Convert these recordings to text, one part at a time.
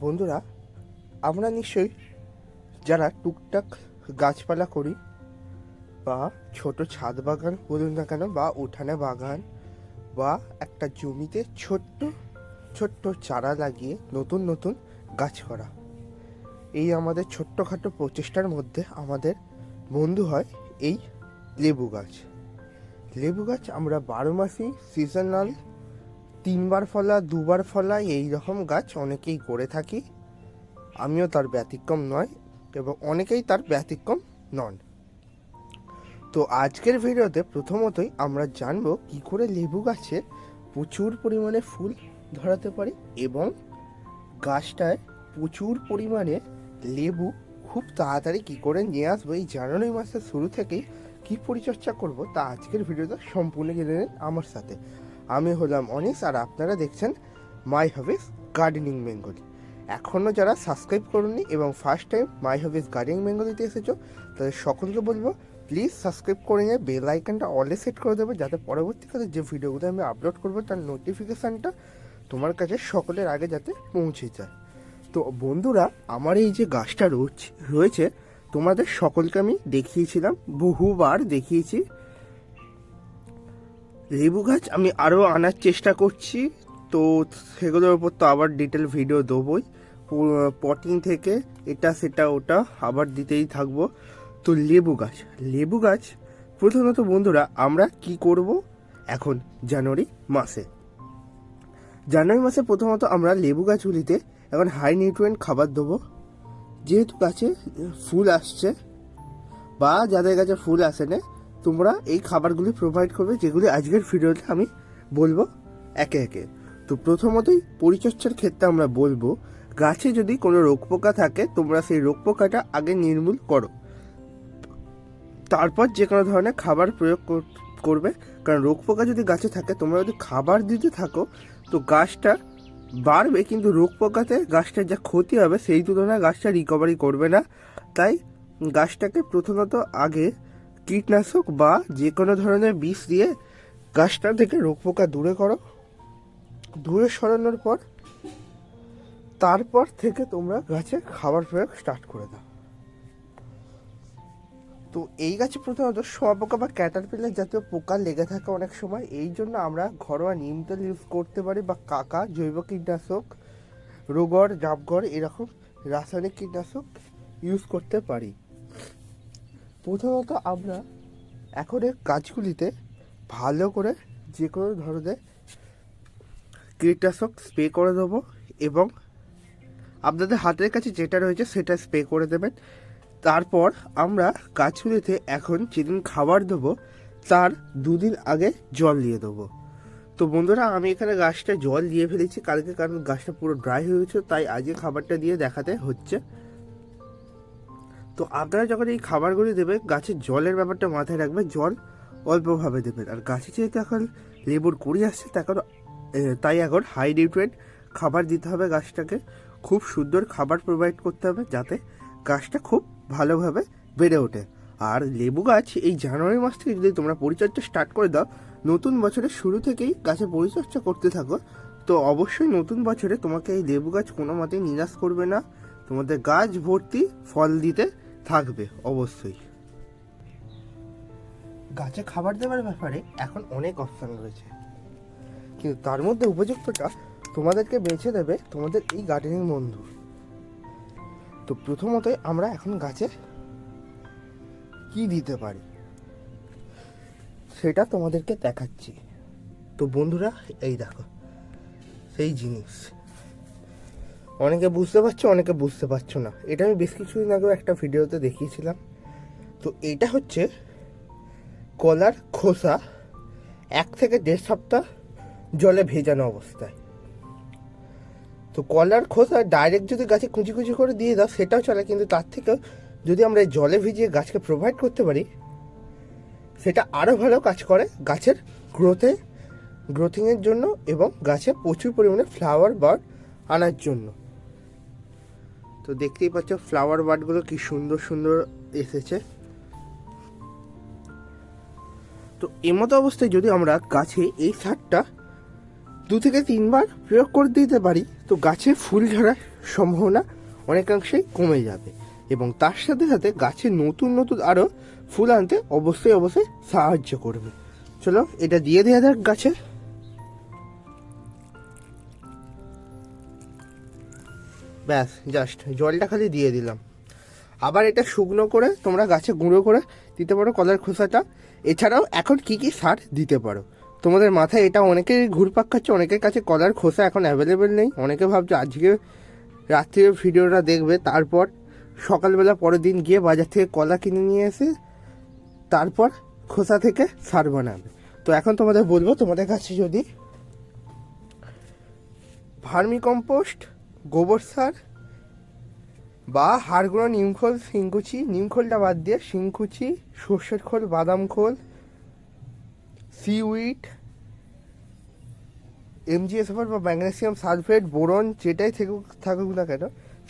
বন্ধুরা, আমরা নিশ্চয়ই যারা টুকটাক গাছপালা করি বা ছোট ছাদ বাগান বলুন না কেন, বা উঠানে বাগান বা একটা জমিতে ছোট্ট ছোট্ট চারা লাগিয়ে নতুন নতুন গাছ করা। এই আমাদের ছোট্টখাটো প্রচেষ্টার মধ্যে আমাদের বন্ধু হয় এই লেবু গাছ। লেবু গাছ আমরা বারো মাসই সিজনাল তিনবার ফলা, দুবার ফলা, এই রকম গাছ অনেকেই করে থাকি। আমিও তার ব্যতিক্রম নয় এবং অনেকেই তার ব্যতিক্রম নন। তো আজকের ভিডিওতে প্রথমতই আমরা জানব কি করে লেবু গাছে প্রচুর পরিমাণে ফুল ধরাতে পারি এবং গাছটায় প্রচুর পরিমাণে লেবু খুব তাড়াতাড়ি কি করে নিয়ে আসব, এই জানুয়ারি মাসের শুরু থেকেই কি পরিচর্যা করব তা আজকের ভিডিওতে সম্পূর্ণ জেনে নিন আমার সাথে। আমি হলাম অনিস আর আপনারা দেখছেন মাই হবিস গার্ডেনিং বেঙ্গলি। এখনও যারা সাবস্ক্রাইব করুননি এবং first time my hobbies gardening বেঙ্গলিতে এসেছ, তাদের সকলকে বলব, প্লিজ সাবস্ক্রাইব করে নিয়ে বেল আইকনটা অলে সেট করে দেবে যাতে পরবর্তীকালে যে ভিডিওগুলো আমি আপলোড করব তার নোটিফিকেশানটা তোমার কাছে সকলের আগে যাতে পৌঁছে যায়। তো বন্ধুরা, আমার এই যে গাছটা রয়েছে, তোমাদের সকলকে আমি দেখিয়েছিলাম, বহুবার দেখিয়েছি। লেবু গাছ আমি আরও আনার চেষ্টা করছি। তো সেগুলোর উপর তো আবার ডিটেল ভিডিও দেবই। পটিং থেকে এটা, সেটা, ওটা আবার দিতেই থাকব। তো লেবু গাছ লেবু গাছ, প্রথমত বন্ধুরা আমরা কি করব? এখন জানুয়ারি মাসে। জানুয়ারি মাসে প্রথমত আমরা লেবু গাছগুলিতে এখন হাই নিউট্রিয়েন্ট খাবার দেবো। যেহেতু গাছে ফুল আসছে, বা যাদের কাছে ফুল আসে না তোমরা এই খাবারগুলি প্রোভাইড করবে যেগুলি আজকের ভিডিওতে আমি বলব একে একে। তো প্রথমতই পরিচর্যার ক্ষেত্রে আমরা বলব, গাছে যদি কোনো রোগ পোকা থাকে, তোমরা সেই রোগ পোকাটা আগে নির্মূল করো। তারপর যে কোনো ধরনের খাবার প্রয়োগ কর- করবে। কারণ রোগ পোকা যদি গাছে থাকে, তোমরা যদি খাবার দিতে থাকো, তো গাছটা বাড়বে, কিন্তু রোগ পোকাতে গাছটার যা ক্ষতি হবে, সেই তুলনায় গাছটা রিকভারি করবে না। তাই গাছটাকে প্রথমত আগে কীটনাশক বা যে কোনো ধরনের বিষ দিয়ে গাছটা থেকে রোগ পোকা দূরে করো। দূরে সরানোর পর, তারপর থেকে তোমরা গাছে খাবার প্রয়োগ স্টার্ট করে দাও। তো এই গাছে প্রথমত শুঁয়াপোকা বা ক্যাটারপিলার জাতীয় পোকা লেগে থাকে অনেক সময়। এই জন্য আমরা ঘরোয়া নিম তেল ইউজ করতে পারি বা কাকা, জৈব কীটনাশক, রোগর, জাবগর এরকম রাসায়নিক কীটনাশক ইউজ করতে পারি। প্রথমত আমরা এখন এই গাছগুলিতে ভালো করে যে কোনো ধরনের কীটনাশক স্প্রে করে দেবো এবং আপনাদের হাতের কাছে যেটা রয়েছে সেটা স্প্রে করে দেবেন। তারপর আমরা গাছগুলিতে এখন যেদিন খাবার দেবো, তার দুদিন আগে জল দিয়ে দেবো। তো বন্ধুরা, আমি এখানে গাছটা জল দিয়ে ফেলেছি। কালকে কারণ গাছটা পুরো ড্রাই হয়ে গেছে, তাই আজকে খাবারটা দিয়ে দেখাতে হচ্ছে। তো আপনারা যখন এই খাবারগুলি দেবে গাছের জলের ব্যাপারটা মাথায় রাখবেন, জল অল্পভাবে দেবেন। আর গাছে যেহেতু এখন লেবুর কুড়ি আসছে তখন তাই এখন হাই নিউট্রিয়েন্ট খাবার দিতে হবে গাছটাকে। খুব সুন্দর খাবার প্রোভাইড করতে হবে যাতে গাছটা খুব ভালোভাবে বেড়ে ওঠে। আর লেবু গাছ এই জানুয়ারি মাস থেকে যদি তোমরা পরিচর্যা স্টার্ট করে দাও, নতুন বছরের শুরু থেকেই গাছের পরিচর্যা করতে থাকো। তো অবশ্যই নতুন বছরে তোমাকে এই লেবু গাছ কোনো মতেই নিরাশ করবে না। তোমাদের গাছ ভর্তি ফল দিতে থাকবে, অবশ্যই। গাছে খাবার দেওয়ার ব্যাপারে এখন অনেক অপশান রয়েছে। কিন্তু তার মধ্যে উপযুক্তটা তোমাদেরকে বেছে দেবে তোমাদের এই গার্ডেনিং বন্ধু। তো প্রথমতই আমরা এখন গাছে কি দিতে পারি? সেটা তোমাদেরকে দেখাচ্ছি। তো বন্ধুরা, এই দেখো, সেই জিনিস। অনেকে বুঝতে পারছ, অনেকে বুঝতে পারছ না। এটা আমি বেশ কিছুদিন আগেও একটা ভিডিওতে দেখিয়েছিলাম। তো এটা হচ্ছে কলার খোসা এক থেকে দেড় সপ্তাহ জলে ভেজানো অবস্থায়। তো কলার খোসা ডাইরেক্ট যদি গাছে কুচি কুচি করে দিয়ে দাও, সেটাও চলে, কিন্তু তার থেকেও যদি আমরা জলে ভিজিয়ে গাছকে প্রোভাইড করতে পারি, সেটা আরও ভালো কাজ করে গাছের গ্রোথে গ্রোথিংয়ের জন্য এবং গাছে প্রচুর পরিমাণে ফ্লাওয়ার বার্ড আনার জন্য। তো দেখতেই পাচ্ছ ফ্লাওয়ার বার্ডগুলো কি সুন্দর সুন্দর এসেছে। তো এমতো অবস্থায় যদি আমরা গাছে এই সারটা দু থেকে তিনবার প্রয়োগ করে দিতে পারি, তো গাছে ফুল ঝরার সম্ভাবনা অনেকাংশেই কমে যাবে এবং তার সাথে সাথে গাছে নতুন নতুন আরও ফুল আনতে অবশ্যই অবশ্যই সাহায্য করবে। চলো, এটা দিয়ে দেওয়া যাক গাছে। ব্যাস জাস্ট জলটা খালি দিয়ে দিলাম। আবার এটা শুকনো করে তোমরা গাছে গুঁড়ো করে দিতে পারো কলার খোসাটা। এছাড়াও এখন কি কি সার দিতে পারো? তোমাদের মাথায় এটা অনেকেই ঘুরপাক খাচ্ছে, অনেকের কাছে কলার খোসা এখন অ্যাভেলেবেল নেই। অনেকে ভাবছে আজকে রাত্রির ভিডিওটা দেখবে, তারপর সকালবেলা পরের দিন গিয়ে বাজার থেকে কলা কিনে নিয়ে এসে তারপর খোসা থেকে সার বানাবে। তো এখন তোমাদের বলব, তোমাদের কাছে যদি ভার্মি কম্পোস্ট গোবর সার বা হাড়গুঁড়ো নিমখোল শিংকুচি। নিমখোলটা বাদ দিয়ে শিংকুচি, সর্ষের খোল, বাদাম খোল, সিউইট এমজিএসএফআর বা ম্যাগনেসিয়াম সালফেট, বোরন, যেটাই থাকুক থাকুক না কেন,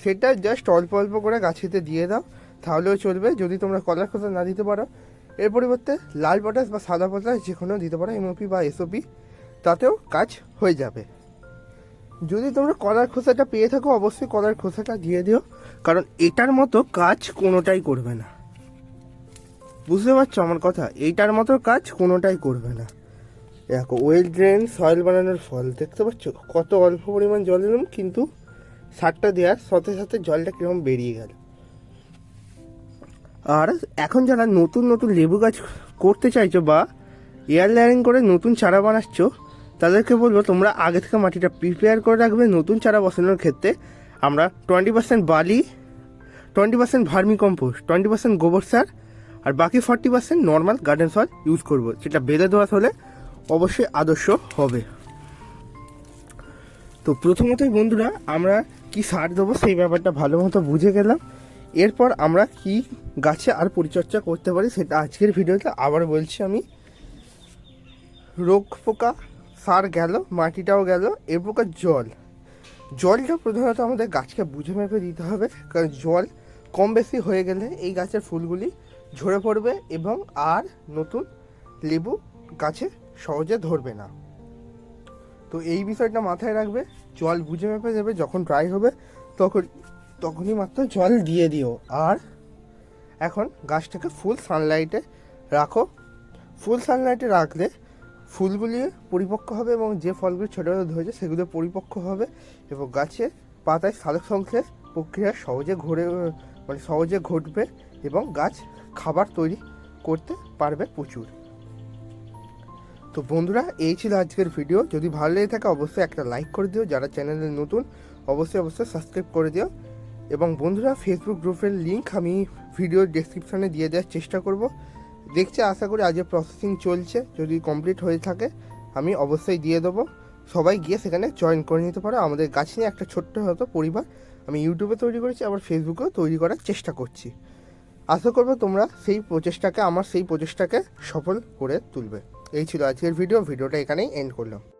সেটা জাস্ট অল্প অল্প করে গাছেতে দিয়ে দাও, তাহলেও চলবে। যদি তোমরা কলার খোসা না দিতে পারো, এর পরিবর্তে লাল পটাশ বা সাদা পটাশ যে কোনো দিতে পারো, এমওপি বা এসওপি, তাতেও কাজ হয়ে যাবে। যদি তোমরা কলার খোসাটা পেয়ে থাকো, অবশ্যই কলার খোসাটা দিয়ে দিও। কারণ এটার মতো কাজ কোনোটাই করবে না। বুঝতে পারছ আমার কথা? এইটার মতো কাজ কোনোটাই করবে না। দেখো ওয়েল ড্রেন সয়েল বানানোর ফল। দেখতে পাচ্ছ? কত অল্প পরিমাণ জল দিলাম, কিন্তু সারটা দেওয়ার সাথে সাথে জলটা কীরকম বেরিয়ে গেল। আর এখন যারা নতুন নতুন লেবু গাছ করতে চাইছো বা এয়ার লেয়ারিং করে নতুন চারা বানাচ্ছ তাদেরকে বলব, তোমরা আগে থেকে মাটিটা প্রিপেয়ার করে রাখবে নতুন চারা বসানোর ক্ষেত্রে। আমরা টোয়েন্টি পার্সেন্ট বালি twenty percent vermicompost twenty percent গোবর সার, আর বাকি forty percent normal garden soil use করব সেটা বেঁধে দেওয়া হলে অবশ্যই আদর্শ হবে। তো প্রথমতই বন্ধুরা, আমরা কি সার দেবো সেই ব্যাপারটা ভালো মতো বুঝে গেলাম। এরপর আমরা কি গাছে আর পরিচর্যা করতে পারি সেটা আজকের ভিডিওতে আবার বলছি আমি। রোগ পোকা সার গেল, মাটিটাও গেল, এ প্রকার জল। জলটা প্রধানত আমাদের গাছকে বুঝে মেপে দিতে হবে, কারণ জল কম বেশি হয়ে গেলে এই গাছের ফুলগুলি ঝরে পড়বে এবং আর নতুন লেবু গাছে সহজে ধরবে না। তো এই বিষয়টা মাথায় রাখবে, জল বুঝে মেপে দেবে, যখন ড্রাই হবে, তখন, তখনই মাত্র জল দিয়ে দিও। আর এখন গাছটাকে ফুল সানলাইটে রাখো। ফুল সানলাইটে রাখলে ফুলগুলি পরিপক্ক হবে এবং যে ফলগুলি ছোটো ছোটো ধরেছে সেগুলো পরিপক্ক হবে এবং গাছের পাতায় সালোক সংশ্লেষ প্রক্রিয়া সহজে ঘুরে মানে সহজে ঘটবে এবং গাছ খাবার তৈরি করতে পারবে প্রচুর। তো বন্ধুরা, এই ছিল আজকের ভিডিও যদি ভালো লেগে থাকে, অবশ্যই একটা লাইক করে দিও। যারা চ্যানেলে নতুন, অবশ্যই অবশ্যই সাবস্ক্রাইব করে দিও। এবং বন্ধুরা ফেসবুক গ্রুপের লিঙ্ক আমি ভিডিওর ডেসক্রিপশনে দিয়ে দেওয়ার চেষ্টা করব। দেখছে, আশা করি আজকে প্রসেসিং চলছে, যদি কমপ্লিট হয়ে থাকে, আমি অবশ্যই দিয়ে দেবো। সবাই গিয়ে সেখানে জয়েন করে নিতে পারো। আমাদের গাছ নিয়ে একটা ছোট্ট হয়তো পরিবার, আমি ইউটিউবে তৈরি করেছি, আবার ফেসবুকেও তৈরি করার চেষ্টা করছি। আশা করব তোমরা সেই প্রচেষ্টাকে, আমার সেই প্রচেষ্টাকে সফল করে তুলবে। এই ছিল আজকের ভিডিও ভিডিওটা এখানেই এন্ড করলাম।